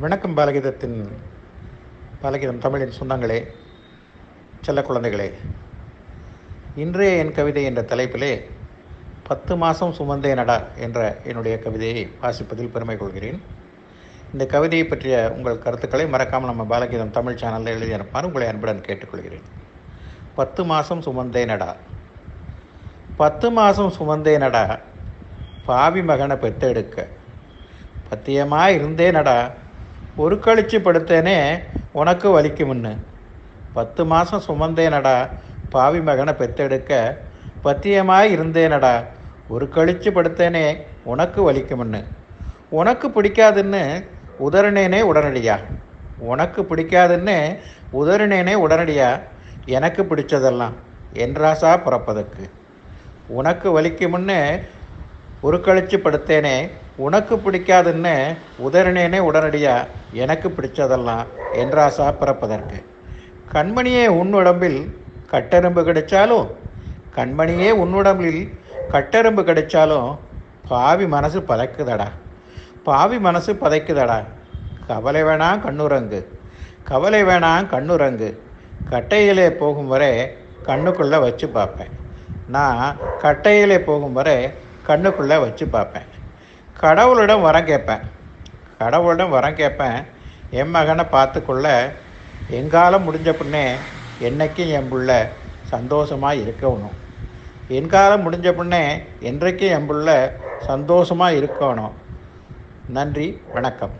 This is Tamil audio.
வணக்கம் பாலகீதத்தின் பாலகீதம் தமிழின் சொந்தங்களே செல்ல குழந்தைகளே. இன்றைய என் கவிதை என்ற தலைப்பிலே பத்து மாதம் சுமந்தேனடா என்ற என்னுடைய கவிதையை வாசிப்பதில் பெருமை கொள்கிறேன். இந்த கவிதையை பற்றிய உங்கள் கருத்துக்களை மறக்காமல் நம்ம பாலகீதம் தமிழ் சேனலில் எழுதி அனுப்பார். உங்களை அன்புடன் கேட்டுக்கொள்கிறேன். பத்து மாதம் சுமந்தேனடா பத்து மாதம் சுமந்தே நடா பாவி மகனை பெத்தெடுக்க. இருந்தே இருந்தேனடா ஒரு கழிச்சு படுத்தேனே உனக்கு வலிக்குமுன்னு பத்து மாதம் சுமந்தேனடா பாவி மகனை பெத்தெடுக்க. பத்தியமாய் இருந்தேனடா ஒரு கழிச்சு படுத்தேனே உனக்கு வலிக்குமுன்னு உனக்கு பிடிக்காதுன்னு உதறினேனே உடனடியா. உனக்கு பிடிக்காதுன்னு உதறினேனே உடனடியா. எனக்கு பிடிச்சதெல்லாம் என்றாசா பிறப்பதற்கு. உனக்கு வலிக்குமுன்னு ஒரு கழிச்சு படுத்தேனே உனக்கு பிடிக்காதுன்னு உதறினேனே உடனடியா எனக்கு பிடிச்சதெல்லாம் என்றாசா பிறப்பதற்கு. கண்மணியே உன் உடம்பில் கட்டெரும்பு கிடைச்சாலும் கண்மணியே உன்னுடம்பில் கட்டெரும்பு கிடைச்சாலும் பாவி மனசு பதைக்குதடா. பாவி மனசு பதைக்குதடா. கவலை வேணாம் கண்ணுரங்கு கவலை வேணாம் கண்ணுரங்கு கட்டையிலே போகும் வரை கண்ணுக்குள்ளே வச்சு பார்ப்பேன். நான் கட்டையிலே போகும் வரை கண்ணுக்குள்ளே வச்சு பார்ப்பேன். கடவுளிடம் வரம் கேட்பேன். கடவுளிடம் வரம் கேட்பேன். என் மகனை பார்த்துக்கொள்ள எங்காலம் முடிஞ்ச பின்னே என்னைக்கும் என் பிள்ள சந்தோஷமாக இருக்கணும். எங்காலம் முடிஞ்ச பின்னே என்றைக்கும் என் பிள்ள சந்தோஷமாக இருக்கணும். நன்றி வணக்கம்.